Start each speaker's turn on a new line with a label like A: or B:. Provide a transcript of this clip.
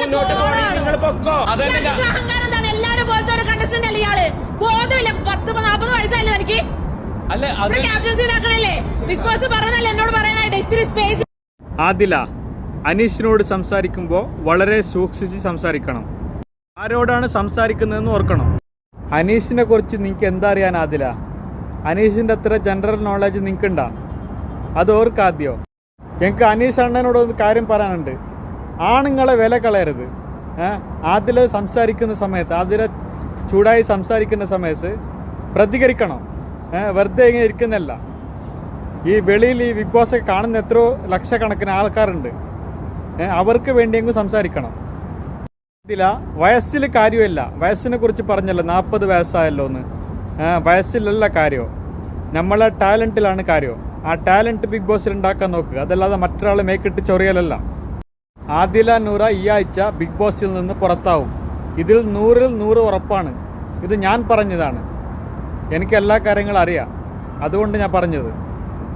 A: മുന്നോട്ട് നിങ്ങൾ പൊക്കോ.
B: ഇയാൾക്ക് ഇത്ര അഹങ്കാരം എന്താണ്? എല്ലാരും പോലത്തെ ഒരു കണ്ടസ്റ്റന്റ് അല്ലേ ഇയാൾ? ബോധമില്ല. പത്ത് നാപ്പത് വയസ്സല്ലേ എനിക്ക്
A: അല്ലെ അത്
B: ക്യാപ്റ്റൻസി ആക്കണല്ലേ ബിഗ് ബോസ് പറഞ്ഞതല്ലേ എന്നോട് പറയാനായിട്ട്? ഇത്തിരി സ്പേസ്
C: ആദില അനീഷിനോട് സംസാരിക്കുമ്പോൾ വളരെ സൂക്ഷിച്ച് സംസാരിക്കണം. ആരോടാണ് സംസാരിക്കുന്നതെന്ന് ഓർക്കണം. അനീഷിനെ കുറിച്ച് നിങ്ങൾക്ക് എന്താ അറിയാൻ ആദില? അനീഷിന്റെ അത്ര ജനറൽ നോളജ് നിങ്ങൾക്കുണ്ടാ അത് ഓർക്കാദ്യോ എനിക്ക് അനീഷ് അണ്ണനോട് ഒരു കാര്യം പറയാനുണ്ട്. ആണുങ്ങളെ വില കളയരുത്. അതിൽ സംസാരിക്കുന്ന സമയത്ത് അതിൽ ചൂടായി സംസാരിക്കുന്ന സമയത്ത് പ്രതികരിക്കണം. വെറുതെ ഇങ്ങനെ ഇരിക്കുന്നല്ല ഈ വെളിയിൽ ഈ ബിഗ് ബോസ് കാണുന്ന എത്രയോ ലക്ഷക്കണക്കിന് ആൾക്കാരുണ്ട്. അവർക്ക് വേണ്ടിയെങ്കിലും സംസാരിക്കണം. ഇതില വയസ്സിൽ കാര്യമില്ല വയസ്സിനെ കുറിച്ച് പറഞ്ഞല്ലോ നാൽപ്പത് വയസ്സായല്ലോ എന്ന്. വയസ്സിലല്ല കാര്യം? നമ്മളെ ടാലന്റിലാണ് കാര്യം? ആ ടാലന്റ് ബിഗ് ബോസിൽ ഉണ്ടാക്കാൻ നോക്കുക അതല്ലാതെ മറ്റൊരാളെ മേക്കിട്ട് ചൊറിയലല്ല. ആദില നൂറ ഈ ആഴ്ച ബിഗ് ബോസിൽ നിന്ന് പുറത്താവും. ഇതിൽ നൂറിൽ നൂറ് ഉറപ്പാണ്. ഇത് ഞാൻ പറഞ്ഞതാണ്. എനിക്ക് എല്ലാ കാര്യങ്ങളും അറിയാം. അതുകൊണ്ട് ഞാൻ പറഞ്ഞത്.